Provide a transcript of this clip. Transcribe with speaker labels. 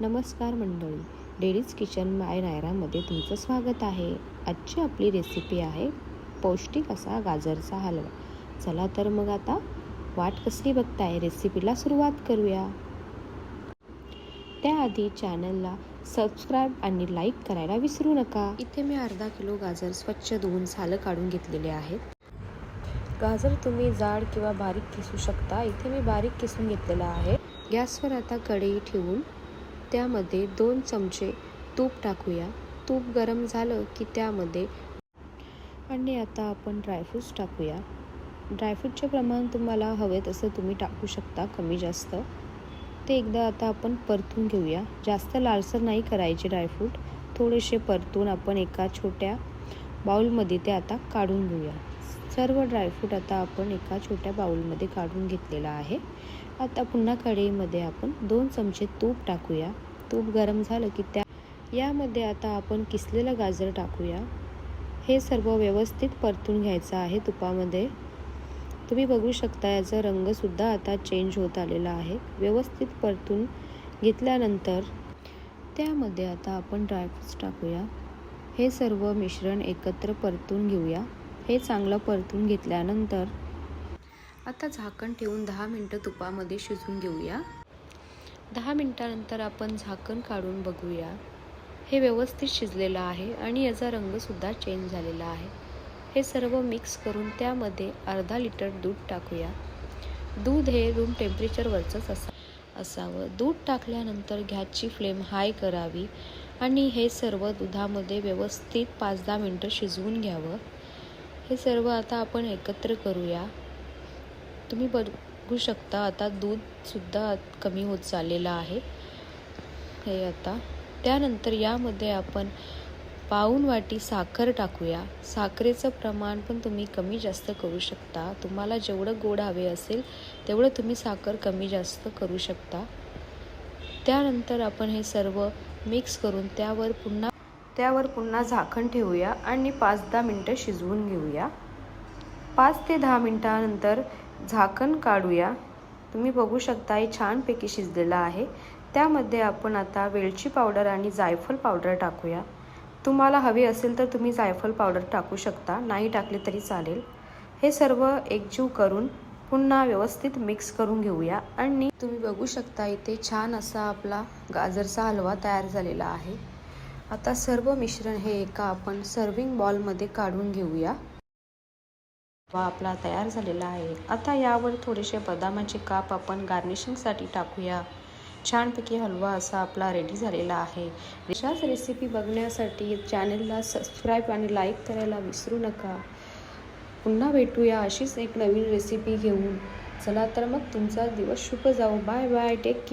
Speaker 1: नमस्कार मंडळी डेडीज किचन माय नायरामध्ये तुमचं स्वागत आहे. आजची आपली रेसिपी आहे पौष्टिक असा गाजरचा हलवा. चला तर मग आता वाट कसली बघताय? रेसिपीला सुरुवात करूया. त्याआधी चॅनलला सबस्क्राईब आणि लाईक करायला विसरू नका. इथे मी अर्धा किलो गाजर स्वच्छ धुवून सालं काढून घेतलेले आहेत. गाजर तुम्ही जाड किंवा बारीक किसू शकता. इथे मी बारीक किसून घेतलेला आहे. गॅसवर आता कढई ठेवून त्यामध्ये दोन चमचे तूप टाकूया. तूप गरम झालं की त्यामध्ये आणि आता आपण ड्रायफ्रूट्स टाकूया. ड्रायफ्रूटचे प्रमाण तुम्हाला हवे तसं तुम्ही टाकू शकता कमी जास्त. ते एकदा आता आपण परतून घेऊया. जास्त लालसर नाही करायचे ड्रायफ्रूट थोडेसे परतून आपण एका छोट्या बाउलमध्ये ते आता काढून घेऊया. सर्व ड्रायफ्रूट आता आपण एका छोट्या बाउलमध्ये काढून घेतलेला आहे. आता पुन्हा कढईमध्ये आपण दोन चमचे तूप टाकूया. तूप गरम झालं की त्या यामध्ये आता आपण किसलेलं गाजर टाकूया. हे सर्व व्यवस्थित परतून घ्यायचं आहे तुपामध्ये. तुम्ही बघू शकता याचा रंगसुद्धा आता चेंज होत आलेला आहे. व्यवस्थित परतून घेतल्यानंतर त्यामध्ये आता आपण ड्रायफ्रूट्स टाकूया. हे सर्व मिश्रण एकत्र परतून घेऊया. हे चांगलं परतून घेतल्यानंतर आता झाकण ठेवून दहा मिनटं तुपामध्ये शिजून घेऊया. दहा मिनटानंतर आपण झाकण काढून बघूया. हे व्यवस्थित शिजलेलं आहे आणि याचा रंगसुद्धा चेंज झालेला आहे. हे सर्व मिक्स करून त्यामध्ये अर्धा लिटर दूध टाकूया. दूध हे रूम टेम्परेचरवरचंच असा असावं. दूध टाकल्यानंतर गॅसची फ्लेम हाय करावी आणि हे सर्व दुधामध्ये व्यवस्थित पाच दहा मिनटं शिजवून घ्यावं. हे सर्व आता आपण एकत्र करूया. तुम्ही बघू शकता आता दूधसुद्धा कमी होत चाललेलं आहे. हे आता. त्यानंतर यामध्ये आपण पाऊन वाटी साखर टाकूया. साखरेचं प्रमाण पण तुम्ही कमी जास्त करू शकता. तुम्हाला जेवढं गोड हवे असेल तेवढं तुम्ही साखर कमी जास्त करू शकता. त्यानंतर आपण हे सर्व मिक्स करून त्यावर पुन्हा त्यावर पुन्हा झाकण ठेवूया आणि पाच दहा मिनटं शिजवून घेऊया. पाच ते दहा मिनटानंतर झाकण काढूया. तुम्ही बघू शकता हे छानपैकी शिजलेलं आहे. त्यामध्ये आपण आता वेलची पावडर आणि जायफळ पावडर टाकूया. तुम्हाला हवी असेल तर तुम्ही जायफळ पावडर टाकू शकता. नाही टाकले तरी चालेल. हे सर्व एकजीव करून पुन्हा व्यवस्थित मिक्स करून घेऊया. आणि तुम्ही बघू शकता इथे छान असा आपला गाजरचा हलवा तयार झालेला आहे. आता सर्व मिश्रण हे एका आपण सर्विंग बॉलमध्ये काढून घेऊया. हलवा आपला तयार झालेला आहे. आता यावर थोडेसे बदामाचे काप आपण गार्निशिंगसाठी टाकूया. छानपैकी हलवा असा आपला रेडी झालेला आहे. अशाच रेसिपी बघण्यासाठी चॅनलला सबस्क्राईब आणि लाईक करायला विसरू नका. पुन्हा भेटूया अशीच एक नवीन रेसिपी घेऊन. चला तर मग तुमचा दिवस शुभ जाऊ बाय बाय टेक केअर